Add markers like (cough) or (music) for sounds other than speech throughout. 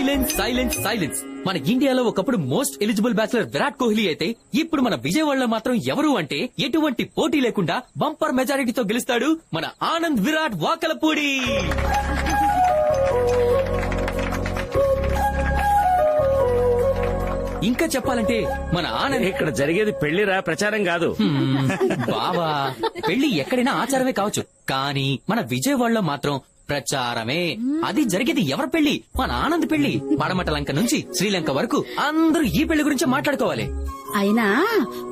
Silence silence silence మన ఇండియాలో ఒకప్పుడు most eligible bachelor Virat Kohli అయితే ఇప్పుడు మన విజయవాడలో మాత్రం ఎవరు అంటే ఎటువంటి పోటీ లేకుండా బంపర్ మెజారిటీతో గెలుస్తాడు మన ఆనంద్ విరాట్ వాకలపూడి. ఇంకా చెప్పాలంటే మన ఆనంద్ ఇక్కడ జరిగేది పెళ్ళిరా ప్రచారం కాదు. బావా పెళ్ళి ఎక్కడైనా ఆచారమే కావచ్చు. కానీ మన విజయవాడలో మాత్రం ప్రచారమే. అది జరిగేది ఎవరి పెళ్ళి మన ఆనంద్ పెళ్ళి పడమట లంక నుంచి శ్రీలంక వరకు అందరూ ఈ పెళ్ళి గురించి మాట్లాడుకోవాలి. అయినా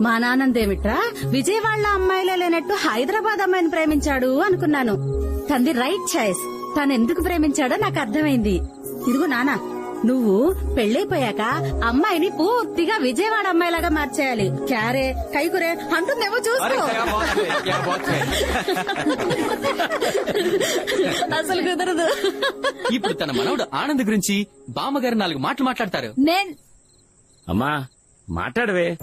మా నానందేమిట్రా విజయవాడ అమ్మాయిలే లేనట్టు హైదరాబాద్ అమ్మాయిని ప్రేమించాడు అనుకున్నాను. తంది రైట్ చాయిస్ తను ఎందుకు ప్రేమించాడో నాకు అర్థమైంది. ఇదిగో నానా నువ్వు పెళ్ళైపోయాక అమ్మాయిని పూర్తిగా విజయవాడ అమ్మాయిలాగా మార్చేయాలి. క్యారే కైకురే అంటుందేమో చూసుకో. (laughs) అసలు కుదరదు. ఇప్పుడు తన మనవడు ఆనంద్ గురించి బామ్మగారు నాలుగు మాటలు మాట్లాడతారు. నేను అమ్మా మాట్లాడవే.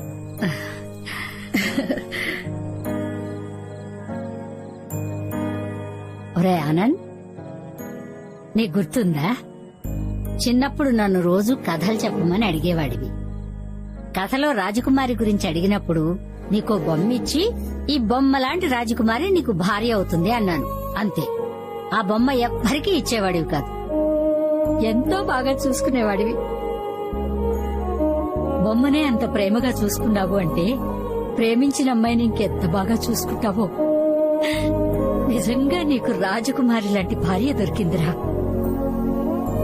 ఒరే ఆనంద్ నీకు గుర్తుందా? చిన్నప్పుడు నన్ను రోజు కథలు చెప్పమని అడిగేవాడివి. కథలో రాజకుమారి గురించి అడిగినప్పుడు నీకో బొమ్మ ఇచ్చి ఈ బొమ్మ లాంటి రాజకుమారి నీకు భార్య అవుతుంది అన్నాను. అంతే. ఆ బొమ్మ ఎవ్వరికీ ఇచ్చేవాడివి కాదు. ఎంతో బాగా చూసుకునేవాడివి. బొమ్మనే అంత ప్రేమగా చూసుకున్నావు అంటే ప్రేమించిన అమ్మాయిని ఇంకెంత బాగా చూసుకుంటావో? నిజంగా నీకు రాజకుమారి లాంటి భార్య దొరికిందిరా.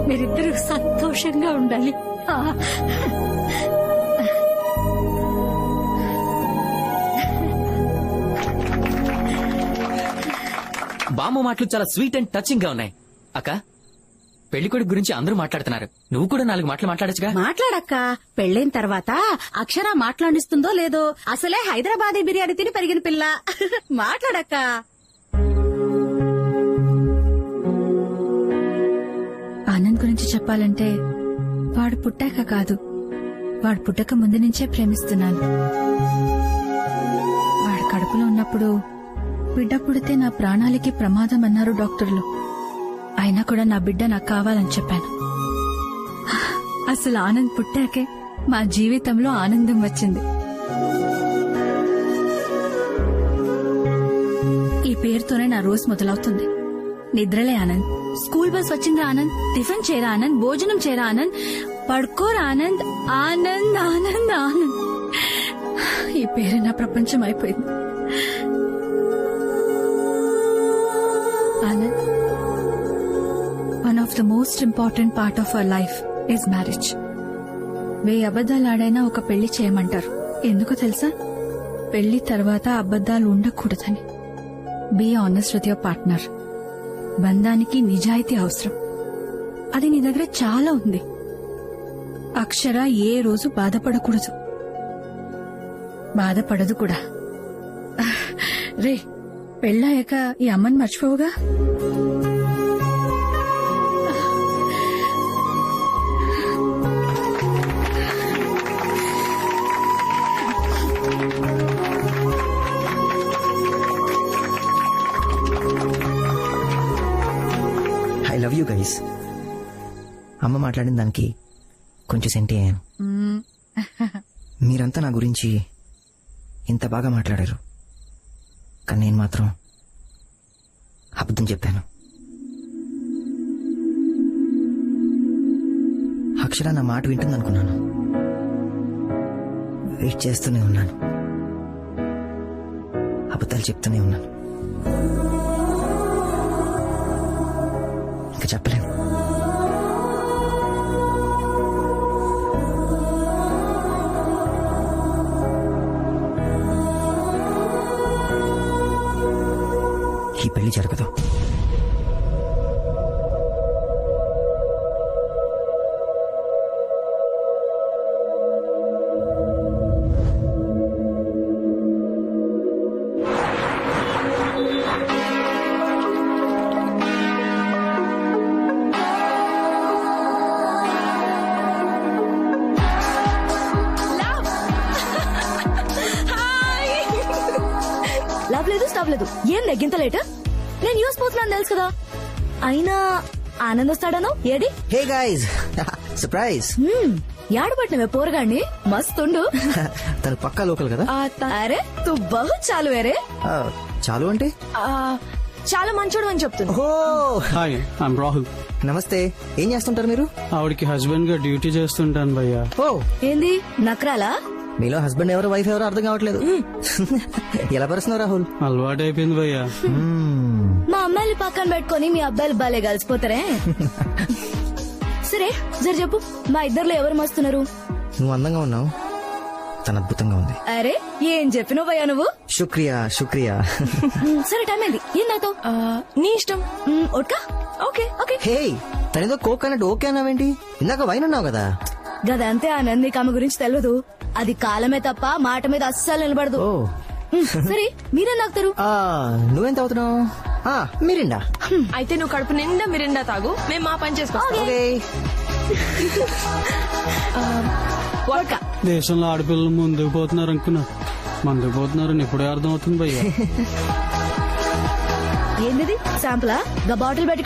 మీరిద్దరూ సంతోషంగా ఉండాలి. బామ్మ మాటలు చాలా స్వీట్ అండ్ టచింగ్గా ఉన్నాయి. అక్క పెళ్ళికొడుకు గురించి అందరూ మాట్లాడుతున్నారు. నువ్వు కూడా నాలుగు మాటలు మాట్లాడచ్చుగా? మాట్లాడక్క. పెళ్ళైన తర్వాత అక్షర మాట్లాడిస్తుందో లేదో అసలే హైదరాబాదీ బిర్యానీ తిని పెరిగిన పిల్ల. (laughs) మాట్లాడక్క. ఆనంద్ గురించి చెప్పాలంటే వాడు పుట్టాక కాదు. వాడు పుట్టక ముందు నుంచే ప్రేమిస్తున్నాను. వాడు కడుపులో ఉన్నప్పుడు బిడ్డ పుడితే నా ప్రాణాలకి ప్రమాదం అన్నారు డాక్టర్లు. అయినా కూడా నా బిడ్డ నాకు కావాలని చెప్పాను. అసలు ఆనంద్ పుట్టాకే మా జీవితంలో ఆనందం వచ్చింది. ఈ పేరుతోనే నా రోజు మొదలవుతుంది. నిద్రలే ఆనంద్. స్కూల్ బస్ వచ్చిందా ఆనంద్? టిఫిన్ చేరా ఆనంద్? భోజనం చేరా ఆనంద్? పడుకోరా ఆనంద్? ఆనంద్ ఆనంద్ ఆనంద్. ఈ పేరు నా ప్రపంచం అయిపోయింది. Anand one of the most important part of our life is marriage వే అబద్ధాలు ఆడైనా ఒక పెళ్ళి చేయమంటారు. ఎందుకో తెలుసా? పెళ్ళి తర్వాత అబద్ధాలు ఉండకూడదని. Be honest with your partner బంధానికి నిజాయితీ అవసరం. అది నీ దగ్గర చాలా ఉంది. అక్షర ఏ రోజు బాధపడకూడదు. బాధపడదు కూడా. రే పెళ్ళాక ఈ అమ్మని మర్చిపోవుగా? ఐ లవ్ యూ గైస్ అమ్మ మాట్లాడిన దానికి కొంచెం సెంటి అయ్యాను. మీరంతా నా గురించి ఇంత బాగా మాట్లాడారు. కానీ నేను మాత్రం అబద్ధం చెప్పాను. అక్షర నా మాట వింటుందనుకున్నాను. వెయిట్ చేస్తూనే ఉన్నాను. అబద్ధాలు చెప్తూనే ఉన్నాను. ఇంకా చెప్పలేను. ఏమీ జరగదు లవ్ లేదు స్టవ్ లేదు. ఏం లెగ్గింత లేటా నేను యూస్ పోతున్నాను తెలుసు కదా. అయినా ఆనంద్ వస్తాడను? ఏడి? Hey guys. (laughs) సర్ప్రైజ్. యాడబట్టినవే పోరగాడిని? మస్తుండు (laughs) తను పక్కా లోకల్ కదా? అరే తు బహు చాలు వేరే. ఆ, చాలు అంటే? చాలా మంచోడు అని చెప్తున్నా ఓహో. హాయ్ ఐమ్ రాహుల్ నమస్తే. ఏం చేస్తుంటారు మీరు? ఆవిడకి హస్బెండ్గా డ్యూటీ చేస్తుంటాను భయ్యా. ఓ. ఏంది? నక్రాలా? మీలో హస్బెండ్ ఎవరు వైఫ్ ఎవరు అర్థం కావట్లేదు. (laughs) ఎలా పరుస్తున్నావు రాహుల్ అలవాటు అయిపోయింది భయ్యా. మా అమ్మాయిని పక్కన పెట్టుకొని మీ అబ్బాయిలు బాలే కలిసిపోతారే. సరే జర చెప్పు మా ఇద్దర్లో ఎవరు మస్తున్నారు? నువ్వు అందంగా ఉన్నావు. తన అద్భుతంగా ఉంది. అరే ఏం చెప్పినవయ్యా నువ్వు? శుక్రియా శుక్రియా. సరే టైం ఏంది ఏం నాతో? నీ ఇష్టం. Vodka okay okay. హే తనేదో కోక్ అన్నట్టు ఓకే అన్నావేంటి? ఇందాక వైన్ అన్నావు కదా. గదంతే ఆనంద్ నీకు ఆమె గురించి తెలియదు అది కాలమే తప్ప మాట మీద అస్సలు నిలబడదు. సరే మీరేం తాగుతారు? ఆ, నువ్వెంత అవుతున్నావు ఆ, మిరిండా. అయితే నువ్వు కడుపు నిండా మిరిండా తాగు. మేము మా పని చేసుకోవాలి. (laughs) దేశంలో ఆడపిల్లలు ముందుకు పోతున్నారు అనుకున్నా. ముందుకు పోతున్నారని ఇప్పుడే అర్థం అవుతుంది భయ్యా. (laughs) ఏందిది శాంపులా? గా బాటిల్ పెట్టి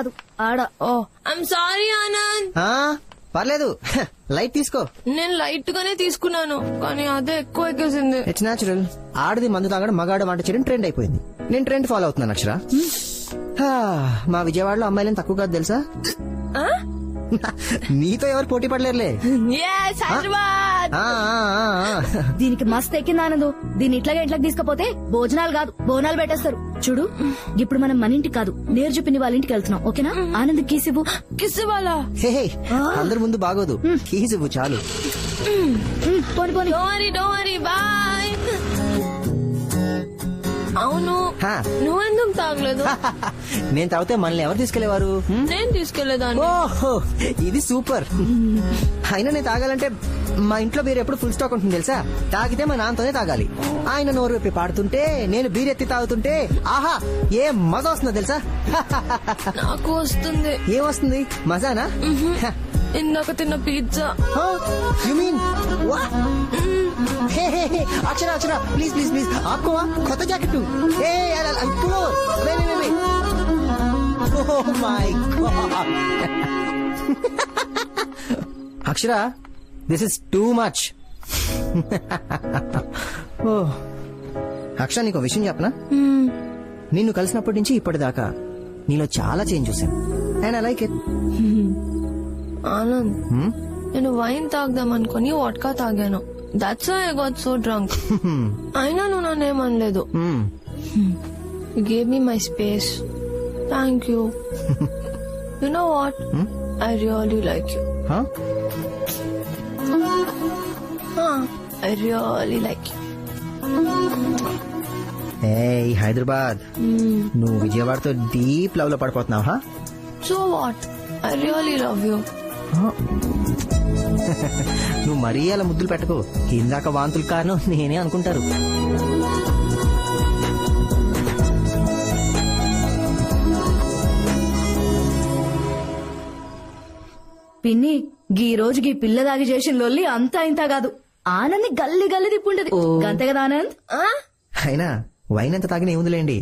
కాదు. ఆడ ఓ. ఐమ్ సారీ ఆనంద్ ఆ, పర్లేదు. (laughs) లైట్ తీసుకో. నేను లైట్ గానే తీసుకున్నాను కానీ అదే ఎక్కువ ఎక్కేసింది. ఇట్స్ న్యాచురల్ ఆడది మందు తాగడం మగాడు వంట చేయడం ట్రెండ్ అయిపోయింది. నేను ట్రెండ్ ఫాలో అవుతున్నాను అక్షర. హా, మా విజయవాడలో అమ్మాయిలను తక్కువ కాదు తెలుసా? నీతో ఎవరు పోటీ పడలేరులే. Yes, హైదరాబాద్. ఆ, ఆ, ఆ, ఆ. దీనికి మస్తు ఎక్కింది ఆనందు. దీన్ని ఇట్లాగే ఇంట్లోకి తీసుకపోతే భోజనాలు కాదు బోనాలు పెట్టేస్తారు. చూడు ఇప్పుడు మనం మన ఇంటికి కాదు నేరు చూపిని వాళ్ళ ఇంటికి వెళ్తున్నాం ఓకేనా? ఆనంద్ కీసివ్వు కిస్ వాళ్ళ హే, హే, అందరి ముందు బాగోదు. ఇవ్వు చాలు. పోని పోని. డోరీ డోరీ బాయ్ అవును. హా. నువ్వెందుకు తాగలేదు? నేను తాగితే మనల్ని ఎవరు తీసుకెళ్ళేవారు నేను తీసుకెళ్ళేదాన్ని ఓహో ఇది సూపర్. అయినా నేను తాగాలంటే మా ఇంట్లో బీర్ ఎప్పుడు ఫుల్ స్టాక్ ఉంటుంది తెలుసా? తాగితే మా నాన్నతోనే తాగాలి. ఆయన నోరు విప్పి పాడుతుంటే నేను బీర్ ఎత్తి తాగుతుంటే ఆహా ఏ మజా వస్తుందో తెలుసా? నాకు వస్తుంది. ఏం వస్తుంది? మజానా? ఇందాక తిన్న pizza. You mean Akshara Akshara please please please ఆపుకోవా? కొత్త జాకెట్ ఏ ఇప్పుడు Akshara this is too much ఓ అక్షర నీకు విషయం చెప్పనా? నిన్ను కలిసినప్పటి నుంచి ఇప్పటిదాకా నీలో చాలా చేంజ్ చూసాను and I like it Anand నేను వైన్ తాగదాం అనుకుని వాట్కా తాగాను. That's I got so drunk అయినా నువ్వు నన్నేమనలేదు gave me my space thank you you know what I really like you I really like you ఏ హైదరాబాద్ నువ్వు విజయవాడతో డీప్ లవ్లో పడిపోతున్నావు so what I really love you నువ్వు మరీ అలా ముద్దులు పెట్టకు. ఇందాక వాంతులు కారణం నేనే అనుకుంటారు. పిన్ని గీ రోజు గీ పిల్ల దాగి చేసిన లొల్లి అంతా ఇంత కాదు. ఆనంద్ గల్లి గల్లి తిప్పుంటది. అంతే కదా ఆనంద్? అయినా వైన్ ఎంత తాగినా ఏముందిలేండి.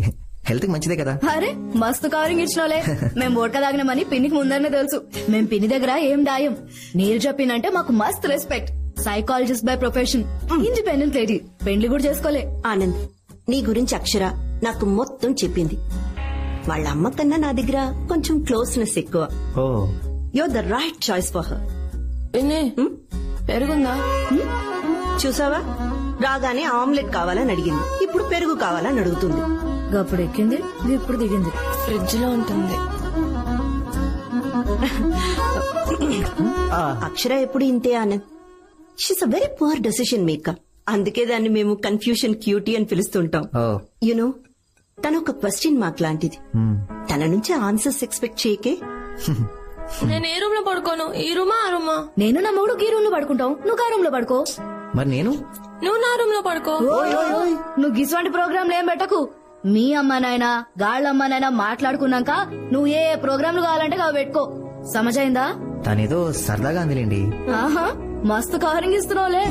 హెల్త్కి మంచిదే కదా. అరే మస్తు కవరింగ్ ఇచ్చినోలే. మేం ఓట్క తాగినామని పిన్నికి ముందరనే తెలుసు. మేం పిన్ని దగ్గర ఏం దాయం. నీరు చెప్పిందంటే మాకు మస్తు respect. Psychologist by profession independent lady పెండ్లి కూడా చేసుకోలే. ఆనంద్ నీ గురించి అక్షర నాకు మొత్తం చెప్పింది. వాళ్ళ అమ్మ కన్నా నా దగ్గర కొంచెం క్లోజ్నెస్ ఎక్కువ. ఓ. Your the right choice for her పెరుగుందా? చూసావా? రాగానే ఆమ్లెట్ కావాలని అడిగింది. ఇప్పుడు పెరుగు కావాలని అడుగుతుంది. అప్పుడు ఎక్కింది ఇప్పుడు దిగింది. ఫ్రిడ్జ్లో ఉంటుంది అక్షర ఎప్పుడు ఇంతే Anand she's a very poor decision maker అందుకే దాన్ని మేము కన్ఫ్యూషన్ క్యూటీ అని పిలుస్తుంటాం. యునో తన ఒక క్వశ్చన్ మాకు లాంటిది. Hmm. తన నుంచి ఆన్సర్స్ ఎక్స్పెక్ట్ చేయకే? నేను ఏ రూమ్లో పడుకోను? ఈ రూమా ఆ రూమా నేను నా మూడు ఈ రూమ్లో పడుకుంటాం. నువ్వు ఆ రూమ్లో పడుకో. మరి నేను? నువ్వు నా రూమ్లో పడుకో. నువ్వు గిసువంటి ప్రోగ్రామ్ ఏం పెట్టకు? మీ అమ్మనైనా గాళ్ళమ్మనైనా మాట్లాడుకున్నాక నువ్వు ఏ ప్రోగ్రాంలు కావాలంటే అవి పెట్టుకో. సమజైందా? తనేదో సరదాగా అందిలేండి. ఆహా మస్తు కవరింగ్ ఇస్తున్నావులే.